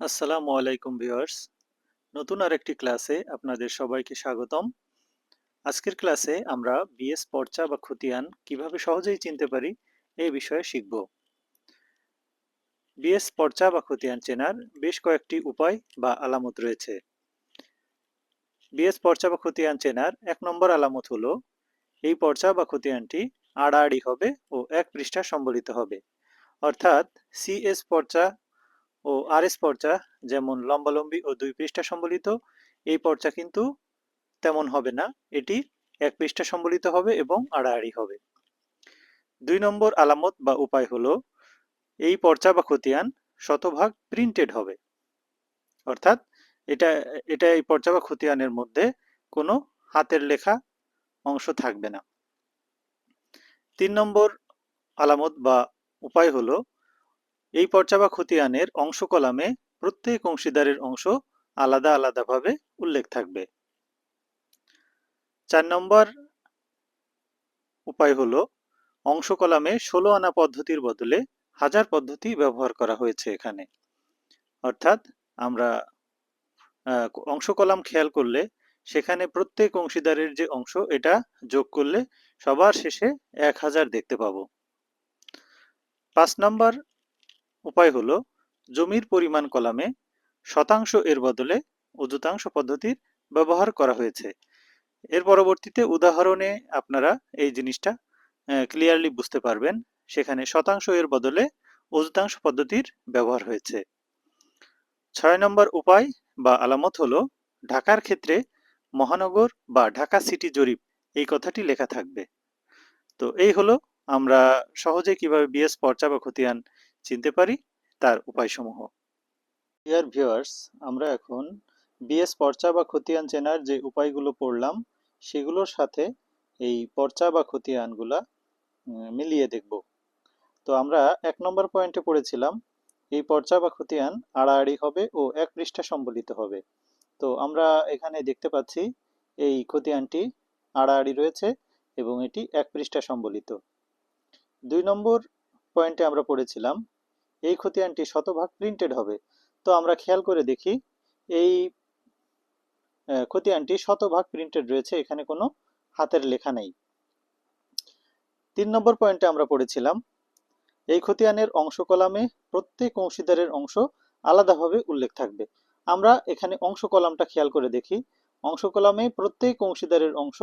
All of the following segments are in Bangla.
আসসালামু আলাইকুম ভিউয়ার্স। নতুন আরেকটি ক্লাসে আপনাদের সবাইকে স্বাগতম। আজকের ক্লাসে আমরা বিএস পর্চা বা খতিয়ান কীভাবে সহজেই চিনতে পারি এই বিষয়ে শিখব। বিএস পর্চা বা খতিয়ান চেনার বেশ কয়েকটি উপায় বা আলামত রয়েছে। বিএস পর্চা বা খতিয়ান চেনার এক নম্বর আলামত হলো, এই পর্চা বা খতিয়ানটি আড়াআড়ি হবে ও এক পৃষ্ঠা সম্বলিত হবে। অর্থাৎ সিএস পর্চা ও আরএস পর্চা, যেমন লম্বালম্বি ও দুই পৃষ্ঠা সম্বলিত, এই পর্চা কিন্তু তেমন হবে না। এটি এক পৃষ্ঠা সম্বলিত হবে এবং আড়াআড়ি হবে। দুই নম্বর আলামত বা উপায় হলো, এই পর্চা বা খতিয়ান শতভাগ প্রিন্টেড হবে। অর্থাৎ এটা এটা এই পর্চা বা খতিয়ানের মধ্যে কোনো হাতের লেখা অংশ থাকবে না। তিন নম্বর আলামত বা উপায় হলো এই পর্চা বা খতিয়ানের অংশ কলামে প্রত্যেক অংশীদারের অংশ আলাদা আলাদাভাবে উল্লেখ থাকবে। চার নম্বর উপায় হলো, অংশ কলামে ষোলো আনা পদ্ধতির বদলে হাজার পদ্ধতি ব্যবহার করা হয়েছে এখানে। অর্থাৎ আমরা অংশ কলাম খেয়াল করলে সেখানে প্রত্যেক অংশীদারের যে অংশ, এটা যোগ করলে সবার শেষে এক হাজার দেখতে পাবো। পাঁচ নম্বর উপায় হলো জমির পরিমাণ কলামে শতাংশ এর বদলে অযুতাংশ পদ্ধতির ব্যবহার করা হয়েছে। এর পরবর্তীতে উদাহরণে আপনারা এই জিনিসটা ক্লিয়ারলি বুঝতে পারবেন। সেখানে শতাংশ এর বদলে অযুতাংশ পদ্ধতির ব্যবহার হয়েছে। ছয় নম্বর উপায় বা আলামত হলো ঢাকার ক্ষেত্রে মহানগর বা ঢাকা সিটি জরিপ এই কথাটি লেখা থাকবে। তো এই হলো আমরা সহজে কীভাবে বিএস পর্চা বা খতিয়ান চিনতে পারি তার উপায়সমূহ। ডিয়ার ভিউয়ার্স আমরা এখন বিএস পর্চা বা খতিয়ান চেনার যে উপায়গুলো পড়লাম, সেগুলোর সাথে এই পর্চা বা খতিয়ানগুলা মিলিয়ে দেখব। তো আমরা এক নম্বর পয়েন্টে পড়েছিলাম, এই পর্চা বা খতিয়ান আড়াআড়ি হবে ও এক পৃষ্ঠা সম্বলিত হবে। তো আমরা এখানে দেখতে পাচ্ছি, এই খতিয়ানটি আড়াআড়ি রয়েছে এবং এটি এক পৃষ্ঠা সম্বলিত। দুই নম্বর পয়েন্টে আমরা পড়েছিলাম এই খতিয়ানটি শতভাগ প্রিন্টেড হবে। তো আমরা খেয়াল করে দেখি, এই খতিয়ানটি শতভাগ প্রিন্টেড রয়েছে, এখানে কোনো হাতের লেখা নেই। তিন নম্বর পয়েন্টে আমরা পড়েছিলাম, এই খতিয়ানের অংশ কলামে প্রত্যেক অংশীদারের অংশ আলাদাভাবে উল্লেখ থাকবে। আমরা এখানে অংশ কলামটা খেয়াল করে দেখি, অংশ কলামে প্রত্যেক অংশীদারের অংশ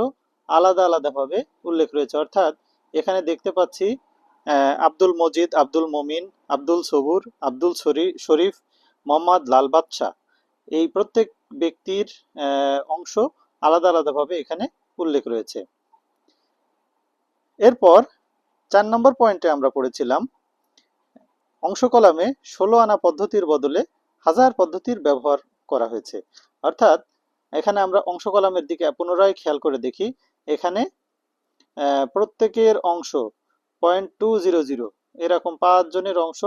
আলাদা আলাদাভাবে উল্লেখ রয়েছে। অর্থাৎ এখানে দেখতে পাচ্ছি আব্দুল মজিদ, আব্দুল মমিন আব্দুল সবুর, আব্দুল শরীফ মোহাম্মদ লাল বাদশাহ এই প্রত্যেক ব্যক্তির অংশ আলাদা আলাদাভাবে এখানে উল্লেখ রয়েছে। এরপর চার নম্বর পয়েন্টে আমরা পড়েছিলাম, অংশ কলামে ষোলো আনা পদ্ধতির বদলে হাজার পদ্ধতির ব্যবহার করা হয়েছে। অর্থাৎ এখানে আমরা অংশ কলামের দিকে পুনরায় খেয়াল করে দেখি, এখানে প্রত্যেকের অংশ পয়েন্ট টু জিরো জিরো এরকম পাঁচ জনের অংশ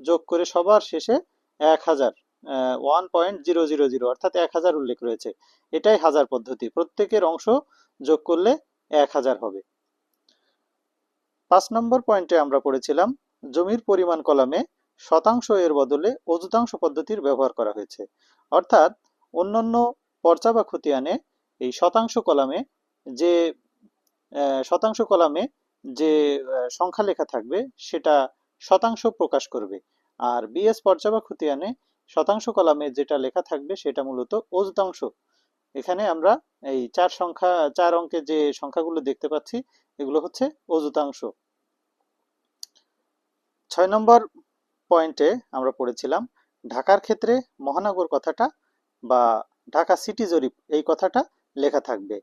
যোগ করে সবার শেষে এক হাজার one point zero zero zero অর্থাৎ এক হাজার উল্লেখ রয়েছে। এটাই হাজার পদ্ধতি। প্রত্যেকের অংশ যোগ করলে এক হাজার হবে। পাঁচ নম্বর পয়েন্টে আমরা পড়েছিলাম, জমির পরিমাণ কলামে শতাংশ এর বদলে অযুতাংশ পদ্ধতির ব্যবহার করা হয়েছে। অর্থাৎ অন্যান্য পর্চা বা খতিয়ানে এই শতাংশ কলামে যে শতাংশ কলামে যে সংখ্যা লেখা থাকবে সেটা শতাংশ প্রকাশ করবে। আর বিএস পর্যা বা খতিয়ানে শতাংশ কলামে যেটা লেখা থাকবে সেটা মূলত অযুতাংশ এখানে আমরা এই চার সংখ্যা, চার অঙ্কের যে সংখ্যাগুলো দেখতে পাচ্ছি, এগুলো হচ্ছে অযুতাংশ ছয় নম্বর পয়েন্টে আমরা পড়েছিলাম, ঢাকার ক্ষেত্রে মহানগর কথাটা বা ঢাকা সিটি জরিপ এই কথাটা লেখা থাকবে।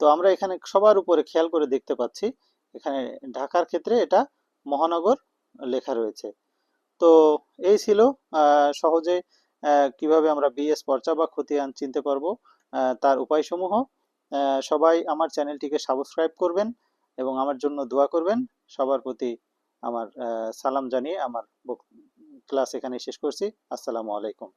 তো আমরা এখানে সবার উপরে খেয়াল করে দেখতে পাচ্ছি এখানে ঢাকার ক্ষেত্রে এটা মহানগর লেখা রয়েছে। তো এই ছিল সহজে কীভাবে আমরা বিএস পর্চা বা খতিয়ান চিনতে পারব তার উপায়সমূহ। সবাই আমার চ্যানেলটিকে সাবস্ক্রাইব করবেন এবং আমার জন্য দোয়া করবেন। সবার প্রতি আমার সালাম জানিয়ে আমার ক্লাস এখানে শেষ করছি। আসসালামু আলাইকুম।